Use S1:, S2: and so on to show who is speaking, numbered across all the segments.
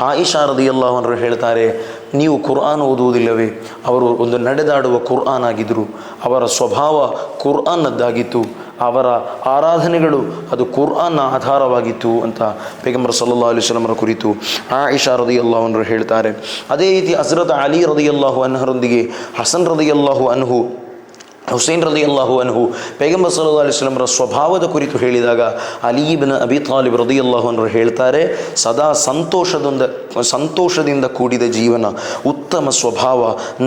S1: ಆಯಿಷಾ ರದಿಯಲ್ಲಾಹನರು ಹೇಳ್ತಾರೆ, ನೀವು ಕುರ್ಆನ್ ಓದುವುದಿಲ್ಲವೇ? ಅವರು ಒಂದು ನಡೆದಾಡುವ ಕುರ್ಆನ್ ಆಗಿದ್ದರು ಅವರ ಸ್ವಭಾವ ಕುರ್ಆನ್ನದ್ದಾಗಿತ್ತು. ಅವರ ಆರಾಧನೆಗಳು ಅದು ಕುರ್ಆನ್ನ ಆಧಾರವಾಗಿತ್ತು ಅಂತ ಪೇಗಂಬರ್ ಸಲ್ಲಾ ಅಲಿಸ್ಲಮರ ಕುರಿತು ಆಯಿಷಾ ಅಲ್ಲಾಹನರು ಹೇಳ್ತಾರೆ. ಅದೇ ರೀತಿ ಹಸರತ್ ಅಲಿ ರದಿಯಲ್ಲಾಹು ಅನ್ಹರೊಂದಿಗೆ ಹಸನ್ ರದಿಯಲ್ಲಾಹು ಅನ್ಹು ಹುಸೇನ್ ರದಿ ಅಲ್ಲಾಹು ಅನ್ಹು ಪೈಗಂಬರ್ ಸಲ್ಲಾ ಅಲಿಸ್ಲಮರ ಸ್ವಭಾವದ ಕುರಿತು ಹೇಳಿದಾಗ ಅಲೀಬಿನ ಅಬಿ ತಾಲಿಬ್ ರದಿ ಅಲ್ಲಾಹು ಅನ್ರು ಹೇಳ್ತಾರೆ, ಸದಾ ಸಂತೋಷದಿಂದ ಸಂತೋಷದಿಂದ ಕೂಡಿದ ಜೀವನ ಉತ್ತಮ ಸ್ವಭಾವ,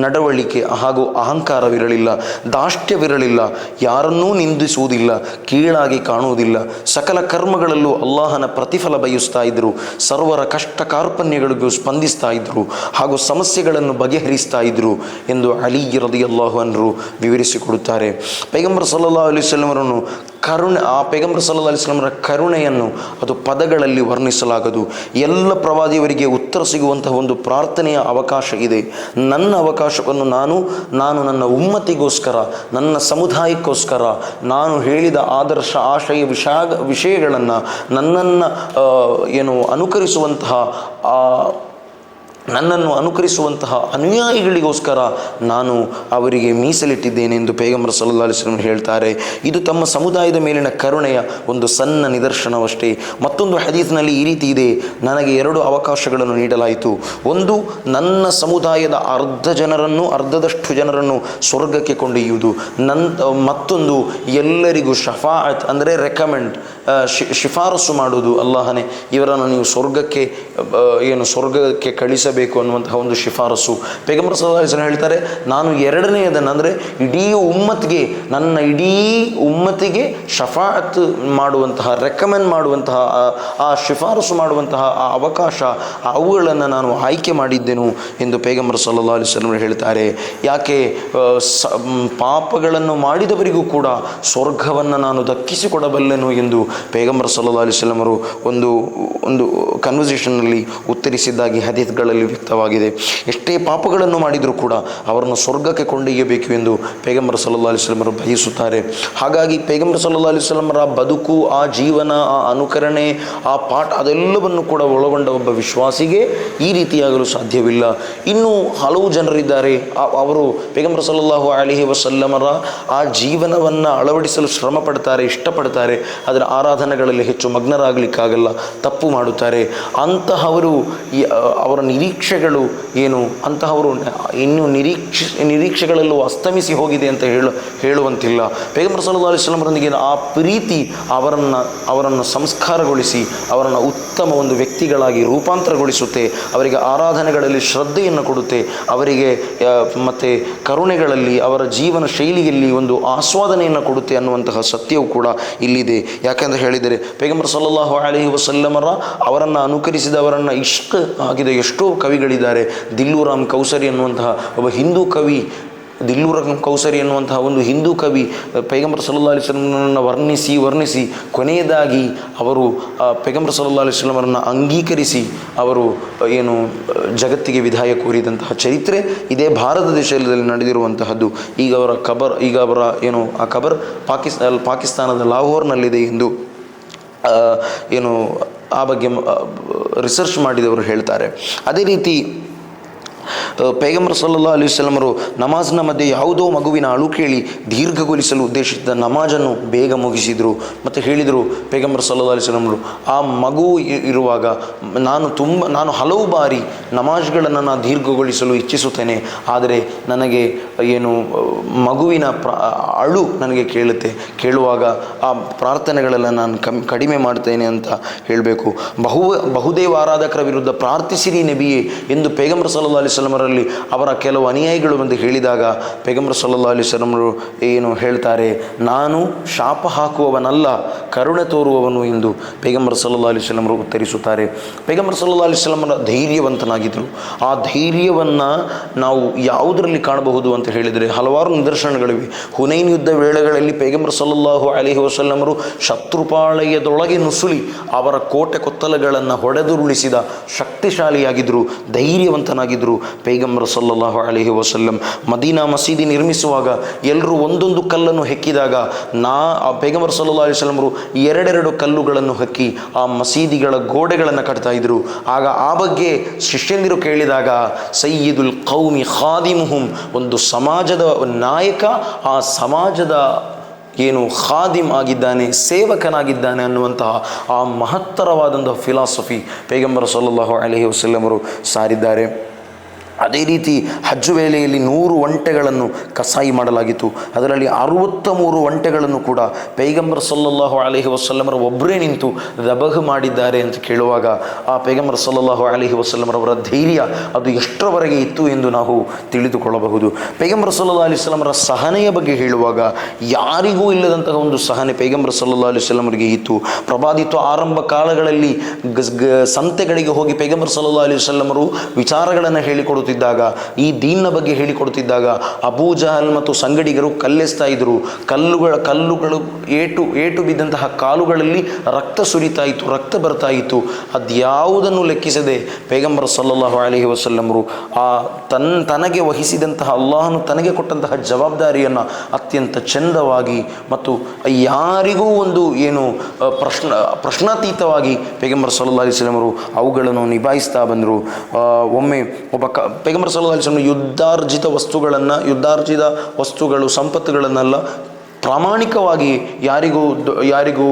S1: ನಡವಳಿಕೆ ಹಾಗೂ ಅಹಂಕಾರವಿರಲಿಲ್ಲ, ದಾಷ್ಟ್ಯವಿರಲಿಲ್ಲ, ಯಾರನ್ನೂ ನಿಂದಿಸುವುದಿಲ್ಲ, ಕೀಳಾಗಿ ಕಾಣುವುದಿಲ್ಲ. ಸಕಲ ಕರ್ಮಗಳಲ್ಲೂ ಅಲ್ಲಾಹನ ಪ್ರತಿಫಲ ಬಯಸ್ತಾ ಇದ್ದರು ಸರ್ವರ ಕಷ್ಟ ಕಾರ್ಪಣ್ಯಗಳಿಗೂ ಸ್ಪಂದಿಸ್ತಾ ಇದ್ದರು ಹಾಗೂ ಸಮಸ್ಯೆಗಳನ್ನು ಬಗೆಹರಿಸ್ತಾ ಇದ್ದರು ಎಂದು ಅಲಿ ರದಿ ಅಲ್ಲಾಹು ಅನ್ರು ವಿವರಿಸಿಕೊಡುತ್ತಾರೆ ಪೈಗಂಬರ್ ಸಲ್ಲಾ ಅಲಿಸ್ಲಮರನ್ನು ಕರುಣೆ, ಆ ಪೈಗಂಬರ್ ಸಲ್ಲಾ ಅಲಿಸ್ಲಮರ ಕರುಣೆಯನ್ನು ಅದು ಪದಗಳಲ್ಲಿ ವರ್ಣಿಸಲಾಗದು. ಎಲ್ಲ ಪ್ರವಾದಿಯವರಿಗೆ ಉತ್ತರ ಸಿಗುವಂತಹ ಒಂದು ಪ್ರಾರ್ಥನೆಯ ಅವಕಾಶ ಇದೆ. ನನ್ನ ಅವಕಾಶವನ್ನು ನಾನು ನಾನು ನನ್ನ ಉಮ್ಮತಿಗೋಸ್ಕರ, ನನ್ನ ಸಮುದಾಯಕ್ಕೋಸ್ಕರ, ನಾನು ಹೇಳಿದ ಆದರ್ಶ ಆಶಯ ವಿಷಯ ವಿಷಯಗಳನ್ನು ನನ್ನನ್ನು ಏನು, ಅನುಕರಿಸುವಂತಹ, ಆ ನನ್ನನ್ನು ಅನುಕರಿಸುವಂತಹ ಅನುಯಾಯಿಗಳಿಗೋಸ್ಕರ ನಾನು ಅವರಿಗೆ ಮೀಸಲಿಟ್ಟಿದ್ದೇನೆ ಎಂದು ಪೇಗಂಬರ ಸಲ್ಲಾ ಹೇಳ್ತಾರೆ. ಇದು ತಮ್ಮ ಸಮುದಾಯದ ಮೇಲಿನ ಕರುಣೆಯ ಒಂದು ಸಣ್ಣ ನಿದರ್ಶನವಷ್ಟೇ. ಮತ್ತೊಂದು ಹದೀಸ್ನಲ್ಲಿ ಈ ರೀತಿ ಇದೆ. ನನಗೆ ಎರಡು ಅವಕಾಶಗಳನ್ನು ನೀಡಲಾಯಿತು. ಒಂದು, ನನ್ನ ಸಮುದಾಯದ ಅರ್ಧ ಜನರನ್ನು, ಅರ್ಧದಷ್ಟು ಜನರನ್ನು ಸ್ವರ್ಗಕ್ಕೆ ಕೊಂಡೊಯ್ಯುವುದು. ನನ್, ಮತ್ತೊಂದು, ಎಲ್ಲರಿಗೂ ಶಫಾಅತ್ ಅಂದರೆ ರೆಕಮೆಂಡ್ ಶಿಫಾರಸು ಮಾಡುವುದು. ಅಲ್ಲಾಹನೇ, ಇವರನ್ನು ನೀವು ಸ್ವರ್ಗಕ್ಕೆ ಏನು, ಸ್ವರ್ಗಕ್ಕೆ ಕಳಿಸಬೇಕು. ಅನ್ನುವಂತಹ ಒಂದು ಶಿಫಾರಸು. ಪೇಗಂಬರ್ ಸದಾಸನ ಹೇಳ್ತಾರೆ, ನಾನು ಎರಡನೆಯದನ್ನು ಅಂದರೆ ಇಡೀ ಉಮ್ಮತ್ಗೆ, ನನ್ನ ಇಡೀ ಉಮ್ಮತಿಗೆ ಶಫಾತ್ ಮಾಡುವಂತಹ ರೆಕಮೆಂಡ್ ಮಾಡುವಂತಹ, ಆ- ಆ ಶಿಫಾರಸು ಮಾಡುವಂತಹ ಆ ಅವಕಾಶ, ಅವುಗಳನ್ನು ನಾನು ಆಯ್ಕೆ ಮಾಡಿದ್ದೆನು ಎಂದು ಪೇಗಂಬರ್ ಸಲ್ಲಾ ಅಲಿಸ್ಲಮ್ ಹೇಳ್ತಾರೆ. ಯಾಕೆ ಸ ಪಾಪಗಳನ್ನು ಮಾಡಿದವರಿಗೂ ಕೂಡ ಸ್ವರ್ಗವನ್ನು ನಾನು ದಕ್ಕಿಸಿಕೊಡಬಲ್ಲೆನು ಎಂದು ಪೇಗಂಬರ್ ಸಲ್ಲಾ ಅಲಿಸ್ಲಮರು ಒಂದು ಒಂದು ಕನ್ವರ್ಸೇಷನ್ನಲ್ಲಿ ಉತ್ತರಿಸಿದ್ದಾಗಿ ಹದೀತ್ಗಳಲ್ಲಿ ವ್ಯಕ್ತವಾಗಿದೆ ಎಷ್ಟೇ ಪಾಪಗಳನ್ನು ಮಾಡಿದರೂ ಕೂಡ ಅವರನ್ನು ಸ್ವರ್ಗಕ್ಕೆ ಕೊಂಡೊಯ್ಯಬೇಕು ಎಂದು ಪೇಗಂಬರ ಸಲ್ಲಾ ಅಲಿಸ್ಲಮರು ಬಯಸುತ್ತಾರೆ. ಹಾಗಾಗಿ ಪೇಗಂಬರ ಸಲ್ಲಾ ಅಲಿಸ್ಲಮರ ಬದುಕು, ಆ ಜೀವನ, ಆ ಅನುಕರಣೆ, ಆ ಪಾಠ ಅದೆಲ್ಲವನ್ನು ಕೂಡ ಒಳಗೊಂಡ ಒಬ್ಬ ವಿಶ್ವಾಸಿಗೆ ಈ ರೀತಿಯಾಗಲು ಸಾಧ್ಯವಿಲ್ಲ. ಇನ್ನೂ ಹಲವು ಜನರಿದ್ದಾರೆ. ಅವರು ಪೇಗಂಬರ ಸಲ್ಲಲ್ಲಾಹು ಅಲಿಹಿ ವಸಲ್ಲಮರ ಆ ಜೀವನವನ್ನು ಅಳವಡಿಸಲು ಶ್ರಮ ಪಡ್ತಾರೆ ಇಷ್ಟಪಡ್ತಾರೆ. ಅದರ ಆರಾಧನೆಗಳಲ್ಲಿ ಹೆಚ್ಚು ಮಗ್ನರಾಗಲಿಕ್ಕಾಗಲ್ಲ, ತಪ್ಪು ಮಾಡುತ್ತಾರೆ. ಅಂತಹವರು ಅವರ ನಿರೀಕ್ಷೆಗಳು ಏನು? ಅಂತಹವರು ಇನ್ನೂ ನಿರೀಕ್ಷ, ನಿರೀಕ್ಷೆಗಳಲ್ಲೂ ಅಸ್ತಮಿಸಿ ಹೋಗಿದೆ ಅಂತ ಹೇಳು, ಹೇಳುವಂತಿಲ್ಲ. ಪೇಗಂಬರ್ ಸಲ್ಲಾ ಅಲಿಸ್ಲಾಮರೊಂದಿಗೆ ಆ ಪ್ರೀತಿ ಅವರನ್ನು ಅವರನ್ನು ಸಂಸ್ಕಾರಗೊಳಿಸಿ, ಅವರನ್ನು ಉತ್ತಮ ಒಂದು ವ್ಯಕ್ತಿಗಳಾಗಿ ರೂಪಾಂತರಗೊಳಿಸುತ್ತೆ. ಅವರಿಗೆ ಆರಾಧನೆಗಳಲ್ಲಿ ಶ್ರದ್ಧೆಯನ್ನು ಕೊಡುತ್ತೆ. ಅವರಿಗೆ ಮತ್ತು ಕರುಣೆಗಳಲ್ಲಿ, ಅವರ ಜೀವನ ಶೈಲಿಯಲ್ಲಿ ಒಂದು ಆಸ್ವಾದನೆಯನ್ನು ಕೊಡುತ್ತೆ ಅನ್ನುವಂತಹ ಸತ್ಯವು ಕೂಡ ಇಲ್ಲಿದೆ. ಯಾಕೆಂತ ಹೇಳಿದರೆ, ಪೇಗಂಬರ್ ಸಲ್ಲಲ್ಲಾಹು ಅಲೈಹಿ ವಸಲ್ಲಮರ ಅವರನ್ನು ಅನುಕರಿಸಿದವರನ್ನು ಇಷ್ಟ ಆಗಿದೆ. ಎಷ್ಟೋ ಕವಿಗಳಿದ್ದಾರೆ. ದಿಲ್ಲೂರಾಮ್ ಕೌಸರಿ ಅನ್ನುವಂತಹ ಒಬ್ಬ ಹಿಂದೂ ಕವಿ ದಿಲ್ಲೂರಾಮ್ ಕೌಸರಿ ಅನ್ನುವಂತಹ ಒಂದು ಹಿಂದೂ ಕವಿ ಪೈಗಂಬರ್ ಸಲ್ಲಾ ಅಲಿಸ್ಲಮರನ್ನು ವರ್ಣಿಸಿ ವರ್ಣಿಸಿ ಕೊನೆಯದಾಗಿ ಅವರು ಆ, ಪೈಗಂಬರ್ ಸಲ್ಲಾ ಅಲಿಸ್ಲಮರನ್ನು ಅಂಗೀಕರಿಸಿ ಅವರು ಏನು ಜಗತ್ತಿಗೆ ವಿದಾಯ ಕೋರಿದಂತಹ ಚರಿತ್ರೆ ಇದೇ ಭಾರತ ದೇಶದಲ್ಲಿ ನಡೆದಿರುವಂತಹದ್ದು. ಈಗ ಅವರ ಖಬರ್ ಈಗ ಅವರ ಏನು ಆ ಖಬರ್ ಪಾಕಿಸ್ತಾನ ಪಾಕಿಸ್ತಾನದ ಲಾಹೋರ್ನಲ್ಲಿದೆ ಎಂದು ಏನು ಆ ಬಗ್ಗೆ ರಿಸರ್ಚ್ ಮಾಡಿದವರು ಹೇಳ್ತಾರೆ. ಅದೇ ರೀತಿ ಪೈಗಂಬರ್ ಸಲ್ಲಾ ಅಲಿ ವಸಲ್ಲಮರು ನಮಾಜ್ನ ಮಧ್ಯೆ ಯಾವುದೋ ಮಗುವಿನ ಅಳು ಕೇಳಿ ದೀರ್ಘಗೊಳಿಸಲು ಉದ್ದೇಶಿಸಿದ ನಮಾಜನ್ನು ಬೇಗ ಮುಗಿಸಿದರು. ಮತ್ತು ಹೇಳಿದರು ಪೈಗಂಬರ್ ಸಲ್ಲಾ ಅಲಿ ವಸಲ್ಲಮರು ಆ ಮಗು ಇರುವಾಗ ನಾನು ತುಂಬ, ನಾನು ಹಲವು ಬಾರಿ ನಮಾಜ್ಗಳನ್ನು ನಾನು ದೀರ್ಘಗೊಳಿಸಲು ಇಚ್ಛಿಸುತ್ತೇನೆ. ಆದರೆ ನನಗೆ ಏನು, ಮಗುವಿನ ಪ್ರ, ಅಳು ನನಗೆ ಕೇಳುತ್ತೆ. ಕೇಳುವಾಗ ಆ ಪ್ರಾರ್ಥನೆಗಳೆಲ್ಲ ನಾನು ಕಮ್, ಕಡಿಮೆ ಮಾಡ್ತೇನೆ ಅಂತ ಹೇಳಬೇಕು. ಬಹು ಬಹುದೇವ ಆರಾಧಕರ ವಿರುದ್ಧ ಪ್ರಾರ್ಥಿಸಿರಿ ನಬಿಯೇ ಎಂದು ಪೇಗಂಬರ್ ಸಲ್ಲಾ ಅಲಿ ಸ್ವಲಮರಲ್ಲಿ ಅವರ ಕೆಲವು ಅನುಯಾಯಿಗಳು ಬಂದು ಹೇಳಿದಾಗ ಪೇಗಂಬರ್ ಸಲ್ಲಾ ಅಲಿ ಸ್ವಲಮರು ಏನು ಹೇಳ್ತಾರೆ? ನಾನು ಶಾಪ ಹಾಕುವವನಲ್ಲ, ಕರುಣೆ ತೋರುವವನು ಎಂದು ಪೇಗಂಬರ್ ಸಲ್ಲಾ ಅಲಿ ಸಲಮರು ಉತ್ತರಿಸುತ್ತಾರೆ. ಪೇಗಂಬರ್ ಸಲ್ಲಾ ಅಲಿ ಸಲಮರ ಧೈರ್ಯವಂತನಾಗಿದ್ದರು. ಆ ಧೈರ್ಯವನ್ನು ನಾವು ಯಾವುದರಲ್ಲಿ ಕಾಣಬಹುದು ಅಂತ ಹೇಳಿದರೆ ಹಲವಾರು ನಿದರ್ಶನಗಳಿವೆ. ಹುನೈನ್ ಯುದ್ಧ ವೇಳೆಗಳಲ್ಲಿ ಪೇಗಂಬರ್ ಸಲ್ಲಲ್ಲಾಹು ಅಲಿಹಿ ವಸಲ್ಲಮರು ಶತ್ರುಪಾಳಯದೊಳಗೆ ನುಸುಳಿ ಅವರ ಕೋಟೆ ಕೊತ್ತಲಗಳನ್ನು ಹೊಡೆದುರುಳಿಸಿದ ಶಕ್ತಿಶಾಲಿಯಾಗಿದ್ದರು, ಧೈರ್ಯವಂತನಾಗಿದ್ದರು. ಪೈಗಂಬರ್ ಸಲ್ಲಲ್ಲಾಹು ಅಲೈಹಿ ವಸಲ್ಲಂ ಮದೀನಾ ಮಸೀದಿ ನಿರ್ಮಿಸುವಾಗ ಎಲ್ಲರೂ ಒಂದೊಂದು ಕಲ್ಲನ್ನು ಹೆಕ್ಕಿದಾಗ ನಾ, ಆ ಪೈಗಂಬರ್ ಸಲ್ಲಾ ಅಲಿ ವಸಲ್ಲಮರು ಎರಡೆರಡು ಕಲ್ಲುಗಳನ್ನು ಹಕ್ಕಿ ಆ ಮಸೀದಿಗಳ ಗೋಡೆಗಳನ್ನು ಕಟ್ತಾ ಇದ್ರು. ಆಗ ಆ ಬಗ್ಗೆ ಶಿಷ್ಯಂದಿರು ಕೇಳಿದಾಗ ಸಯ್ಯಿದುಲ್ ಕೌಮಿ ಖಾದಿಮುಹುಂ, ಒಂದು ಸಮಾಜದ ನಾಯಕ, ಆ ಸಮಾಜದ ಏನು ಖಾದಿಮ್ ಆಗಿದ್ದಾನೆ, ಸೇವಕನಾಗಿದ್ದಾನೆ ಅನ್ನುವಂತಹ ಆ ಮಹತ್ತರವಾದಂತಹ ಫಿಲಾಸಫಿ ಪೈಗಂಬರ ಸಲ್ಲಲ್ಲಾಹು ಅಲಹಿ ವಸಲ್ಲಮರು ಸಾರಿದ್ದಾರೆ. ಅದೇ ರೀತಿ ಹಜ್ಜು ವೇಳೆಯಲ್ಲಿ ನೂರು ಒಂಟೆಗಳನ್ನು ಕಸಾಯಿ ಮಾಡಲಾಗಿತ್ತು. ಅದರಲ್ಲಿ ಅರುವತ್ತ ಮೂರು ಒಂಟೆಗಳನ್ನು ಕೂಡ ಪೈಗಂಬರ್ ಸಲ್ಲಲ್ಲಾಹು ಅಲೈಹಿ ವಸಲ್ಲಮರ ಒಬ್ಬರೇ ನಿಂತು ದಬಹ್ ಮಾಡಿದ್ದಾರೆ ಅಂತ ಕೇಳುವಾಗ, ಆ ಪೈಗಂಬರ್ ಸಲ್ಲಲ್ಲಾಹು ಅಲೈಹಿ ವಸಲ್ಲಮರವರ ಧೈರ್ಯ ಅದು ಎಷ್ಟರವರೆಗೆ ಇತ್ತು ಎಂದು ನಾವು ತಿಳಿದುಕೊಳ್ಳಬಹುದು. ಪೈಗಂಬರ್ ಸಲ್ಲಾ ಅಲಿ ವಸಲ್ಲಮರ ಸಹನೆಯ ಬಗ್ಗೆ ಹೇಳುವಾಗ, ಯಾರಿಗೂ ಇಲ್ಲದಂತಹ ಒಂದು ಸಹನೆ ಪೈಗಂಬರ್ ಸಲ್ಲಾ ಅಲಿ ವಸಲ್ಲಮರಿಗೆ ಇತ್ತು. ಪ್ರಭಾದಿತ್ವ ಆರಂಭ ಕಾಲಗಳಲ್ಲಿ ಸಂತೆಗಳಿಗೆ ಹೋಗಿ ಪೈಗಂಬರ್ ಸಲ್ಲಾ ಅಲಿ ವಸಲ್ಲಮರು ವಿಚಾರಗಳನ್ನು ಹೇಳಿಕೊಡುತ್ತಿದ್ದಾಗ ಈ ದೀನ್ನ ಬಗ್ಗೆ ಹೇಳಿಕೊಡ್ತಿದ್ದಾಗ ಅಬೂಜಹಲ್ ಮತ್ತು ಸಂಗಡಿಗರು ಕಲ್ಲೆಸ್ತಾ ಇದ್ರು. ಕಲ್ಲುಗಳ, ಕಲ್ಲುಗಳು ಏಟು ಏಟು ಬಿದ್ದಂತಹ ಕಾಲುಗಳಲ್ಲಿ ರಕ್ತ ಸುರಿತಾ ಇತ್ತು, ರಕ್ತ ಬರ್ತಾ ಇತ್ತು. ಅದ್ಯಾವುದನ್ನು ಲೆಕ್ಕಿಸದೆ ಪೇಗಂಬರ್ ಸಲ್ಲಲ್ಲಾಹು ಅಲೈಹಿ ವಸಲ್ಲಮರು ಆ ತನ್, ತನಗೆ ವಹಿಸಿದಂತಹ ಅಲ್ಲಾಹನು ತನಗೆ ಕೊಟ್ಟಂತಹ ಜವಾಬ್ದಾರಿಯನ್ನು ಅತ್ಯಂತ ಚಂದವಾಗಿ ಮತ್ತು ಯಾರಿಗೂ ಒಂದು ಏನು ಪ್ರಶ್ನ, ಪ್ರಶ್ನಾತೀತವಾಗಿ ಪೇಗಂಬರ್ ಸಲ್ಲಾ ಅಲಿಸ್ಲಮರು ಅವುಗಳನ್ನು ನಿಭಾಯಿಸ್ತಾ ಬಂದರು. ಒಮ್ಮೆ ಒಬ್ಬ ಕ ಪೈಗಂಬರ್ ಸಲ್ಲಾ ಯುದ್ಧಾರ್ಜಿತ ವಸ್ತುಗಳನ್ನು ಯುದ್ಧಾರ್ಜಿತ ವಸ್ತುಗಳು ಸಂಪತ್ತುಗಳನ್ನೆಲ್ಲ ಪ್ರಾಮಾಣಿಕವಾಗಿ ಯಾರಿಗೂ ಯಾರಿಗೂ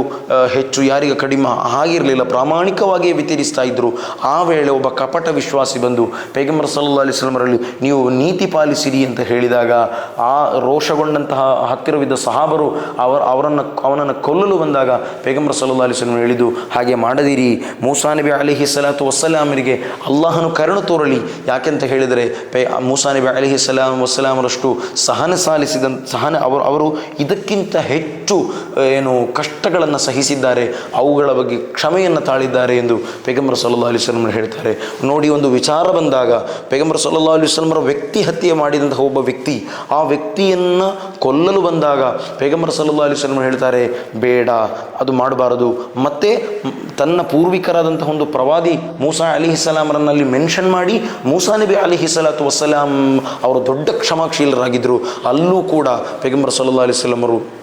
S1: ಹೆಚ್ಚು, ಯಾರಿಗೂ ಕಡಿಮೆ ಆಗಿರಲಿಲ್ಲ, ಪ್ರಾಮಾಣಿಕವಾಗಿಯೇ ವಿತರಿಸ್ತಾ ಇದ್ದರು ಆ ವೇಳೆ ಒಬ್ಬ ಕಪಟ ವಿಶ್ವಾಸಿ ಬಂದು, ಪೈಗಂಬರ್ ಸಲ್ಲಾ ಅಲಿಸ್ಲಮರಲ್ಲಿ ನೀವು ನೀತಿ ಪಾಲಿಸಿರಿ ಅಂತ ಹೇಳಿದಾಗ, ಆ ರೋಷಗೊಂಡಂತಹ ಹತ್ತಿರವಿದ್ದ ಸಹಾಬರು ಅವರ, ಅವರನ್ನು, ಅವನನ್ನು ಕೊಲ್ಲಲು ಬಂದಾಗ, ಪೈಗಂಬರ್ ಸಲ್ಲಾ ಅಲಿಸ್ಲಮ್ ಹೇಳಿದು ಹಾಗೆ ಮಾಡದಿರಿ. ಮೂಸಾನಬಿ ಅಲಿಹಿ ಸಲಾತು ವಸ್ಸಲಾಮರಿಗೆ ಅಲ್ಲಾಹನು ಕರುಣ ತೋರಲಿ. ಯಾಕೆಂತ ಹೇಳಿದರೆ, ಪೈ ಮೂಸಾನಬಿ ಅಲಿಹಿ ಸಲಾಂ, ವಸ್ಸಲಾಮರಷ್ಟು ಸಹನ ಸಾಲಿಸಿದ ಸಹನ, ಅವರು ಅವರು ಇದಕ್ಕಿಂತ ಹೆಚ್ಚು ಏನು ಕಷ್ಟಗಳನ್ನು ಸಹಿಸಿದ್ದಾರೆ, ಅವುಗಳ ಬಗ್ಗೆ ಕ್ಷಮೆಯನ್ನು ತಾಳಿದ್ದಾರೆ ಎಂದು ಪೇಗಂಬರ ಸಲ್ಲಾ ಅಲಿಸ್ಲಮ್ ಹೇಳ್ತಾರೆ. ನೋಡಿ, ಒಂದು ವಿಚಾರ ಬಂದಾಗ ಪೇಗಂಬರ ಸಲ್ಲಾ ಅಲಿಸ್ಲಮರ ವ್ಯಕ್ತಿ ಹತ್ಯೆ ಮಾಡಿದಂತಹ ಒಬ್ಬ ವ್ಯಕ್ತಿ, ಆ ವ್ಯಕ್ತಿಯನ್ನು ಕೊಲ್ಲಲು ಬಂದಾಗ ಪೇಗಂಬರ ಸಲ್ಲಾ ಅಲಿಸ್ಲಮ್ ಹೇಳ್ತಾರೆ, ಬೇಡ, ಅದು ಮಾಡಬಾರದು. ಮತ್ತೆ ತನ್ನ ಪೂರ್ವಿಕರಾದಂತಹ ಒಂದು ಪ್ರವಾದಿ ಮೂಸಾ ಅಲಿ ಸಲಾಮರನ್ನಲ್ಲಿ ಮೆನ್ಷನ್ ಮಾಡಿ, ಮೂಸಾ ನಬಿ ಅಲಿ ಸಲಾತು ವಸಲಾಂ ಅವರು ದೊಡ್ಡ ಕ್ಷಮಾಶೀಲರಾಗಿದ್ದರು ಅಲ್ಲೂ ಕೂಡ ಪೈಗಂಬರ್ ಸಲ್ಲಾ ಅಲಿಸ್ಲಮರು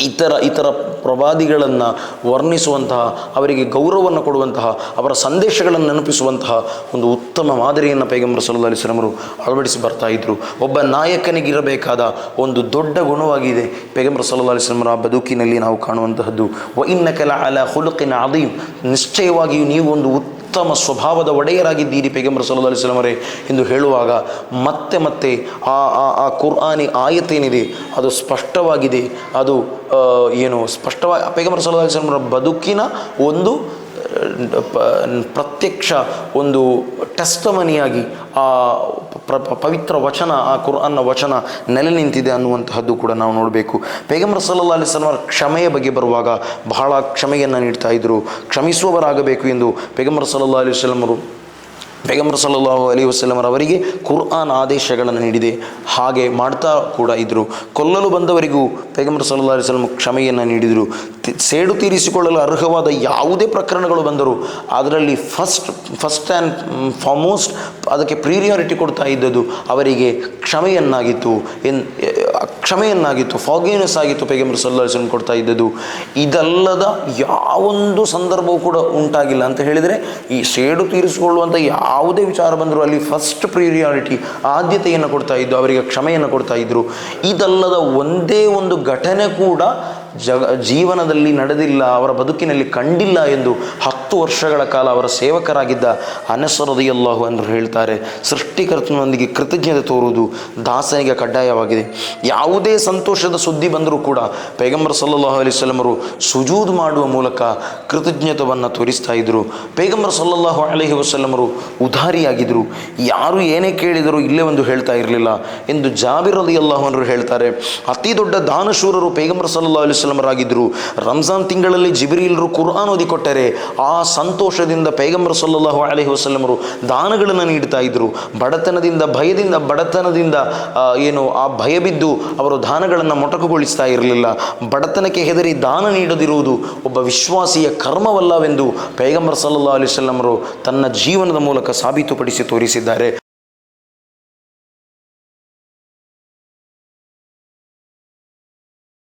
S1: ಇತರ ಇತರ ಪ್ರವಾದಿಗಳನ್ನು ವರ್ಣಿಸುವಂತಹ, ಅವರಿಗೆ ಗೌರವವನ್ನು ಕೊಡುವಂತಹ, ಅವರ ಸಂದೇಶಗಳನ್ನು ನೆನಪಿಸುವಂತಹ ಒಂದು ಉತ್ತಮ ಮಾದರಿಯನ್ನು ಪೈಗಂಬರ ಸಲ್ಲಾ ಅವರು ಅಳವಡಿಸಿ ಬರ್ತಾ ಇದ್ದರು ಒಬ್ಬ ನಾಯಕನಿಗಿರಬೇಕಾದ ಒಂದು ದೊಡ್ಡ ಗುಣವಾಗಿದೆ ಪೈಗಂಬರ ಸಲ್ಲಾ ಆ ಬದುಕಿನಲ್ಲಿ ನಾವು ಕಾಣುವಂತಹದ್ದು. ವ ಇನ್ನ ಕೆಲ ಅಲ ಹುಲುಕಿನ ಅದೀಮ್. ನಿಶ್ಚಯವಾಗಿಯೂ ನೀವು ಒಂದು ಉತ್ತಮ ಸ್ವಭಾವದ ಒಡೆಯರಾಗಿದ್ದೀರಿ ಪೈಗಂಬರ ಸಲ್ಲಾ ಅಲಿಸ್ಲಮರೇ ಎಂದು ಹೇಳುವಾಗ ಮತ್ತೆ ಮತ್ತೆ ಆ ಆ ಆ ಕುರ್ಆನಿ ಆಯತೇನಿದೆ, ಅದು ಸ್ಪಷ್ಟವಾಗಿದೆ, ಅದು ಏನು, ಸ್ಪಷ್ಟವಾಗಿ ಪೇಗಂಬರ ಸಲ್ಲಾ ಅಲಿಸ್ಲಮರ ಬದುಕಿನ ಒಂದು ಪ್ರತ್ಯಕ್ಷ ಒಂದು ಟೆಸ್ಟಮನಿಯಾಗಿ ಆ ಪವಿತ್ರ ವಚನ, ಆ ಕುರ್ಆನ್ನ ವಚನ ನೆಲೆ ನಿಂತಿದೆ ಅನ್ನುವಂತಹದ್ದು ಕೂಡ ನಾವು ನೋಡಬೇಕು. ಪೈಗಂಬರ ಸಲ್ಲಾ ಅಲಿಸ್ಲಮರ ಕ್ಷಮೆಯ ಬಗ್ಗೆ ಬರುವಾಗ ಬಹಳ ಕ್ಷಮೆಯನ್ನು ನೀಡ್ತಾ ಇದ್ದರು ಕ್ಷಮಿಸುವವರಾಗಬೇಕು ಎಂದು ಪೈಗಂಬರ ಸಲ್ಲಾ ಅಲಿಸ್ಲಮರು ಪೈಗಂಬರ್ ಸಲ್ಲಲ್ಲಾಹು ಅಲಿ ವಸಲಮರ್ ಅವರಿಗೆ ಕುರ್ಆನ್ ಆದೇಶಗಳನ್ನು ನೀಡಿದೆ. ಹಾಗೆ ಮಾಡ್ತಾ ಕೂಡ ಇದ್ದರು ಕೊಲ್ಲಲು ಬಂದವರಿಗೂ ಪೈಗಂಬರ್ ಸಲ್ಲಾ ಅಲಿ ವಸಲ್ಲಂ ಕ್ಷಮೆಯನ್ನು ನೀಡಿದರು. ಸೇಡು ತೀರಿಸಿಕೊಳ್ಳಲು ಅರ್ಹವಾದ ಯಾವುದೇ ಪ್ರಕರಣಗಳು ಬಂದರೂ ಅದರಲ್ಲಿ ಫಸ್ಟ್ ಫಸ್ಟ್ ಆ್ಯಂಡ್ ಫಾರ್ಮೋಸ್ಟ್ ಅದಕ್ಕೆ ಪ್ರೀರಿಯಾರಿಟಿ ಕೊಡ್ತಾ ಇದ್ದದ್ದು ಅವರಿಗೆ ಕ್ಷಮೆಯನ್ನಾಗಿತ್ತು. ಎನ್ ಕ್ಷಮೆಯನ್ನಾಗಿತ್ತು ಫಾಗಿನೆಸ್ ಆಗಿತ್ತು ಪೈಗಂಬರ್ ಸಲ್ಲಾ ಅಲಿ ಕೊಡ್ತಾ ಇದ್ದದ್ದು. ಇದಲ್ಲದ ಯಾವೊಂದು ಸಂದರ್ಭವೂ ಕೂಡ ಉಂಟಾಗಿಲ್ಲ ಅಂತ ಹೇಳಿದರೆ, ಈ ಸೇಡು ತೀರಿಸಿಕೊಳ್ಳುವಂಥ ಯಾವುದೇ ವಿಚಾರ ಬಂದರೂ ಅಲ್ಲಿ ಫಸ್ಟ್ ಪ್ರಿಯಾರಿಟಿ ಆದ್ಯತೆಯನ್ನು ಕೊಡ್ತಾ ಇದ್ದು, ಅವರಿಗೆ ಕ್ಷಮೆಯನ್ನು ಕೊಡ್ತಾ ಇದ್ದರು ಇದಲ್ಲದ ಒಂದೇ ಒಂದು ಘಟನೆ ಕೂಡ ಜಗ, ಜೀವನದಲ್ಲಿ ನಡೆದಿಲ್ಲ, ಅವರ ಬದುಕಿನಲ್ಲಿ ಕಂಡಿಲ್ಲ ಎಂದು ಹತ್ತು ವರ್ಷಗಳ ಕಾಲ ಅವರ ಸೇವಕರಾಗಿದ್ದ ಅನಸರದಿಯಲ್ಲಾಹು ಎಂದು ಹೇಳ್ತಾರೆ, ಸೃಷ್ಟಿಕರ್ತನೊಂದಿಗೆ ಕೃತಜ್ಞತೆ ತೋರುವುದು ದಾಸನಿಗೆ ಕಡ್ಡಾಯವಾಗಿದೆ. ಯಾವುದೇ ಸಂತೋಷದ ಸುದ್ದಿ ಬಂದರೂ ಕೂಡ ಪೈಗಂಬರ್ ಸಲ್ಲಲ್ಲಾಹು ಅಲೈಹಿ ವಸಲ್ಲಮರು ಸುಜೂದ್ ಮಾಡುವ ಮೂಲಕ ಕೃತಜ್ಞತವನ್ನು ತೋರಿಸ್ತಾ ಇದ್ದರು ಪೈಗಂಬರ್ ಸಲ್ಲಲ್ಲಾಹು ಅಲಹಿ ವಸಲ್ಲಮರು ಉದಾರಿಯಾಗಿದ್ದರು ಯಾರು ಏನೇ ಕೇಳಿದರೂ ಇಲ್ಲೇ ಒಂದು ಹೇಳ್ತಾ ಇರಲಿಲ್ಲ ಎಂದು ಜಾಬಿರ್ ಅಲಿ ಅಂದರು ಹೇಳ್ತಾರೆ. ಅತಿ ದೊಡ್ಡ ದಾನಶೂರರು ಪೈಗಂಬರ್ ಸಲ್ಲಾ ಅಲೈಹಿ ವಸಲ್ಲಮರಾಗಿದ್ದರು ರಂಜಾನ್ ತಿಂಗಳಲ್ಲಿ ಜಿಬ್ರೀಲ್ರು ಕುರ್ಆನ್ ಓದಿಕೊಟ್ಟರೆ ಆ ಸಂತೋಷದಿಂದ ಪೈಗಂಬರ್ ಸಲ್ಲಲ್ಲಾಹು ಅಲಹಿ ವಸಲ್ಲಮರು ದಾನಗಳನ್ನು ನೀಡ್ತಾ ಇದ್ದರು ಬಡತನದಿಂದ, ಭಯದಿಂದ, ಬಡತನದಿಂದ ಏನು, ಆ ಭಯ ಬಿದ್ದು ಅವರು ದಾನಗಳನ್ನು ಮೊಟಕುಗೊಳಿಸ್ತಾ ಇರಲಿಲ್ಲ. ಬಡತನಕ್ಕೆ ಹೆದರಿ ದಾನ ನೀಡದಿರುವುದು ಒಬ್ಬ ವಿಶ್ವಾಸಿಯ ಕರ್ಮವಲ್ಲವೆಂದು ಪೈಗಂಬರ್ ಸಲ್ಲಾ ಅಲಿ ವಸಲ್ಲಮರು ತನ್ನ ಜೀವನದ ಮೂಲಕ ಸಾಬೀತುಪಡಿಸಿ ತೋರಿಸಿದ್ದಾರೆ.